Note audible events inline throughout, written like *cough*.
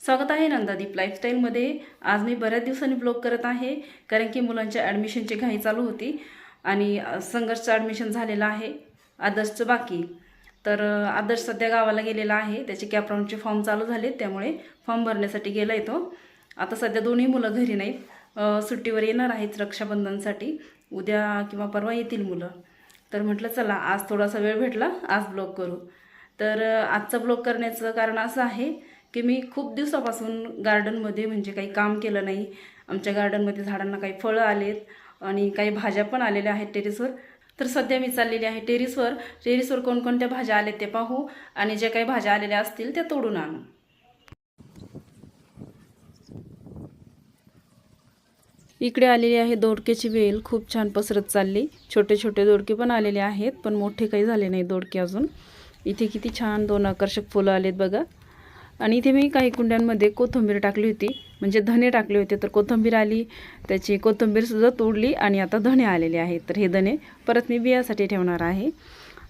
स्वागत आहे नंदादीप लाईफस्टाईलमध्ये आज मी बऱ्याच दिवसांनी ब्लॉग करत आहे कारण की मुलांच्या ॲडमिशनची घाई चालू होती आणि संघर्षचं ॲडमिशन झालेलं आहे आदर्शचं बाकी. तर आदर्श सध्या गावाला गेलेला आहे त्याचे कॅपराऊंडचे फॉर्म चालू झाले त्यामुळे फॉर्म भरण्यासाठी गेला येतो आता सध्या दोन्ही मुलं घरी नाहीत. सुट्टीवर येणार आहेत रक्षाबंधनसाठी उद्या किंवा परवा येतील मुलं. तर म्हटलं चला आज थोडासा वेळ भेटला आज ब्लॉग करू. तर आजचा ब्लॉग करण्याचं कारण असं आहे की मी खूप दिवसापासून गार्डनमध्ये म्हणजे काही काम केलं नाही. आमच्या गार्डनमध्ये झाडांना काही फळं आलेत आणि काही भाज्या पण आलेल्या आहेत टेरेसवर तर सध्या मी चाललेली आहे टेरेसवर टेरेसवर कोणकोणत्या भाज्या आलेत ते पाहू आणि ज्या काही भाज्या आलेल्या असतील त्या तोडून आणू. इकडे आलेली आहे दोडक्याची वेल. खूप छान पसरत चालली. छोटे छोटे दोडके पण आलेले आहेत पण मोठे काही झाले नाही दोडके अजून. इथे किती छान दोन आकर्षक फुलं आलेत बघा. आणि इथे मी काही कुंड्यांमध्ये कोथिंबीर टाकली होती. म्हणजे धने टाकले होते तर कोथिंबीर आली त्याची कोथिंबीरसुद्धा तोडली आणि आता धने आलेले आहेत. तर हे धने परत मी बियासाठी ठेवणार आहे.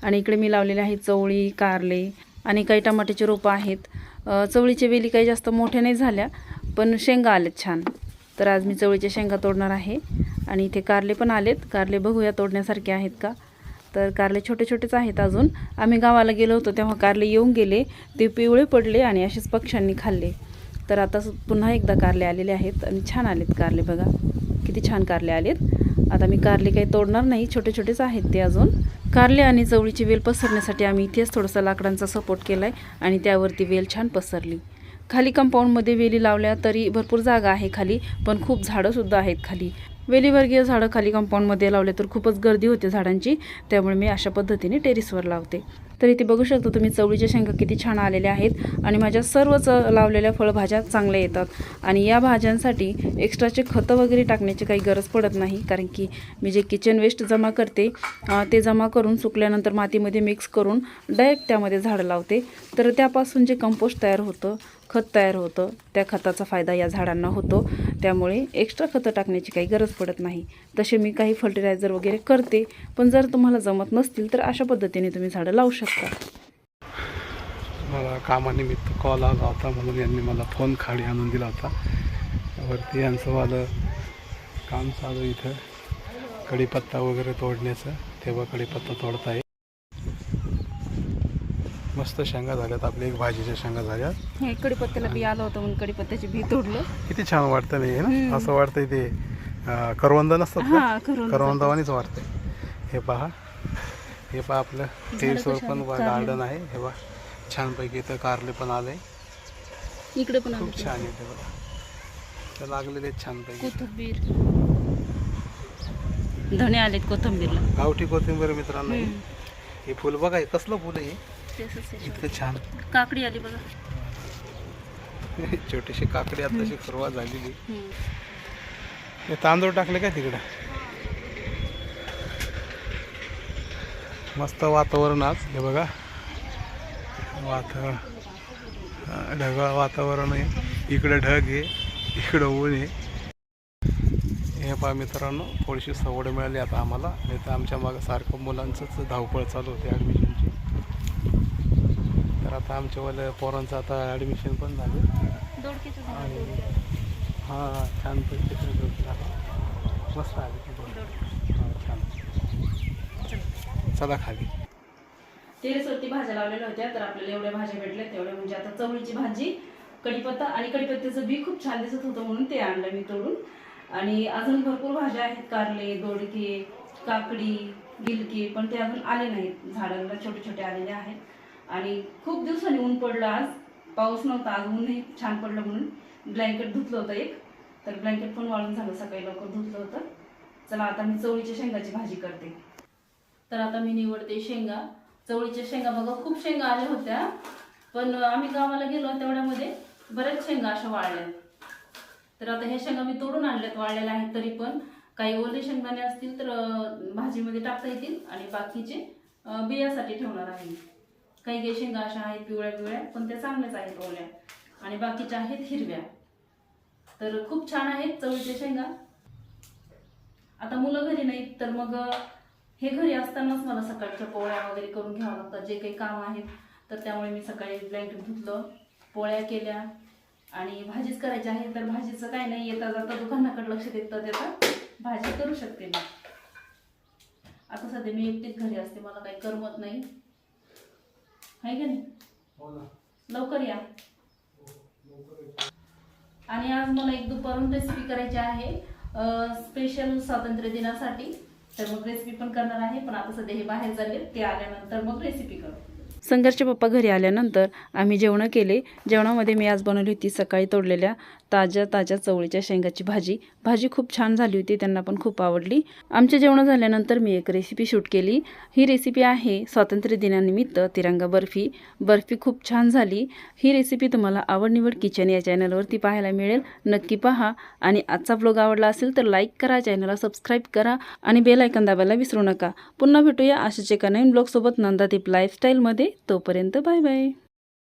आणि इकडे मी लावलेले आहे चवळी कारले आणि काही टमाट्याची रोपं आहेत. चवळीचे चवळीच्या वेली काही जास्त मोठ्या नाही झाल्या पण शेंगा आल्यात छान. तर आज मी चवळीच्या शेंगा तोडणार आहे. आणि इथे कारले पण आलेत. कारले बघूया तोडण्यासारखे आहेत का? तर कारले छोटे छोटेच आहेत अजून. आम्ही गावाला गेलो होतो तेव्हा कारले येऊन गेले ते पिवळे पडले आणि असेच पक्ष्यांनी खाल्ले. तर आता पुन्हा एकदा कारले आलेले आहेत आणि छान आलेत कारले बघा. किती छान कारले आलेत. आता मी कारले काही तोडणार नाही छोटे छोटेच आहेत ते अजून. कारले आणि चवळीची वेल पसरण्यासाठी आम्ही इथेच थोडासा लाकडांचा सपोर्ट केला आहे आणि त्यावरती वेल छान पसरली. खाली कंपाऊंडमध्ये वेली लावल्या तरी भरपूर जागा आहे खाली पण खूप झाडंसुद्धा आहेत खाली. वेलीवर्गीय झाडं खाली कंपाऊंडमध्ये लावले तर खूपच गर्दी होते झाडांची. त्यामुळे मी अशा पद्धतीने टेरिसवर लावते. तर इथे बघू शकता तुम्ही चवळीच्या शेंगा किती छान आलेल्या आहेत आणि माझ्या सर्वच लावलेल्या फळभाज्या चांगल्या येतात. आणि या भाज्यांसाठी एक्स्ट्राचे खतं वगैरे टाकण्याची काही गरज पडत नाही कारण की मी जे किचन वेस्ट जमा करते ते जमा करून सुकल्यानंतर मातीमध्ये मिक्स करून डायरेक्ट त्यामध्ये झाडं लावते. तर त्यापासून जे कंपोस्ट तयार होतं खत तयार होतं त्या खताचा फायदा या झाडांना होतो. त्यामुळे एक्स्ट्रा खतं टाकण्याची काही गरज पडत नाही. तसे मी काही फर्टिलायझर वगैरे करते पण जर तुम्हाला जमत नसतील तर अशा पद्धतीने तुम्ही झाडं लावू शकता. मला कामानिमित्त कॉल आला होता म्हणून यांनी मला फोन खाडी आणून दिला होता. वरती यांचं माझं काम चालू इथं. कढीपत्ता वगैरे तोडण्याचं. तेव्हा कढीपत्ता तोडता येईल मस्त शेंगा झाल्यात आपल्या एक भाजीच्या शेंगा झाल्यात. हे कडीपत्त्याला बी आलं होतं म्हणून कडीपत्त्याची बी तोडलं किती छान वाटतं नाही. ना? असं वाटतंय ते अं, करवंद नसतात का? हा करवंदावानीच वाटतंय. हे पहा. हे पहा आपलं टेरिसवर कशी पण. गार्डन आहे. हे पहा छानपैकी इथं कारले पण आले. इकडे पण खूप आलं. छान येते बघा. तर लागलेले आहेत छानपैकी. कोथिंबीर. धणे आलेत कोथिंबीरला. गावठी कोथिंबीर मित्रांनो. हे. हे फुल बघा हे कसलं फुल आहे हे? इतकं छान. काकडी आली बघा. *laughs* छोटीशी काकडी आताशी सुरुवात झालेली. हे तांदूळ टाकले काय तिकडं? मस्त वातावरण आज हे बघा. वातावरण ढगाळ वातावरण आहे. इकडे ढग आहे इकडं ऊन आहे. हे पहा मित्रांनो थोडीशी सवड मिळाली आता आम्हाला. नाही तर आमच्या मागं सारखं मुलांचंच धावपळ चालू होती ॲडमिशनची तर आता आमच्यावाल्या पोरांचं आता ॲडमिशन पण झालं. आणि. हां छान पैकी मस्त आले. हां, छान. चला खाली. टेरेसवरती भाज्या लावलेल्या होत्या तर आपल्याला एवढ्या भाज्या भेटल्या तेवढ्या म्हणजे आता चवळीची भाजी कढीपत्ता आणि कढीपत्त्याचं बी खूप छान दिसत होतं म्हणून ते आणलं मी तोडून. आणि अजून भरपूर भाज्या आहेत कारले दोडके काकडी गिलके पण ते अजून आले नाहीत. झाडांना छोटे छोटे आलेले आहेत. आणि खूप दिवसांनी ऊन पडलं आज. पाऊस नव्हता आज ऊनही छान पडलं म्हणून. ब्लँकेट धुतलं होतं एक. तर ब्लँकेट पण वाळून झालं सकाळी लवकर धुतलं होतं. चला आता मी चवळीच्या शेंगाची भाजी करते. तर आता मी निवडते शेंगा. चवळीच्या शेंगा बघा खूप शेंगा आल्या होत्या. पण आम्ही गावाला गेलो तेवढ्यामध्ये. बऱ्याच शेंगा अशा वाळल्या. तर आता ह्या शेंगा मी तोडून आणल्यात वाळलेल्या आहेत तरी पण. काही ओले शेंगदाणे असतील तर भाजीमध्ये टाकता येतील. आणि बाकीचे बियासाठी ठेवणार आहे काही काही शेंगा अशा आहेत पिवळ्या पिवळ्या पण त्या चांगल्याच आहेत ओल्या. आणि बाकीच्या आहेत हिरव्या. तर खूप छान आहेत चवळीच्या शेंगा. आता मुलं घरी नाहीत तर मग हे घरी असतानाच मला सकाळच्या पोळ्या वगैरे करून घ्यावं लागतात. जे काही काम आहेत तर त्यामुळे मी सकाळी ब्लँकेट धुतलं पोळ्या केल्या आणि भाजीच करायची आहे तर भाजीचं काय नाही येता जाता दुकानाकडे लक्ष देतं देता भाजी करू शकते मी. आता सध्या मी एकटीच घरी असते मला काही करमत नाही. आहे का नाही? हो ना. लवकर या. आणि आज मला एक दुपारून रेसिपी करायची आहे. स्पेशल स्वातंत्र्य दिनासाठी. तर मग रेसिपी पण करणार आहे पण आता सध्या हे बाहेर झाले ते आल्यानंतर मग रेसिपी करू. संघर्षचे पप्पा घरी आल्यानंतर आम्ही जेवणं केले. जेवणामध्ये मी आज बनवली होती सकाळी तोडलेल्या ताज्या ताज्या चवळीच्या शेंगाची भाजी. भाजी खूप छान झाली होती त्यांना पण खूप आवडली. आमच्या जेवणं झाल्यानंतर मी एक रेसिपी शूट केली. ही रेसिपी आहे स्वातंत्र्य दिनानिमित्त तिरंगा बर्फी. बर्फी खूप छान झाली. ही रेसिपी तुम्हाला आवड निवड किचन या चॅनलवरती पाहायला मिळेल. नक्की पहा. आणि आजचा ब्लॉग आवडला असेल तर लाईक करा चॅनलला सबस्क्राईब करा आणि बेल ऐकन दाबायला विसरू नका. पुन्हा भेटूया अशाच एका नवीन ब्लॉगसोबत नंदादीप लाईफस्टाईलमध्ये तोपर्यंत बाय बाय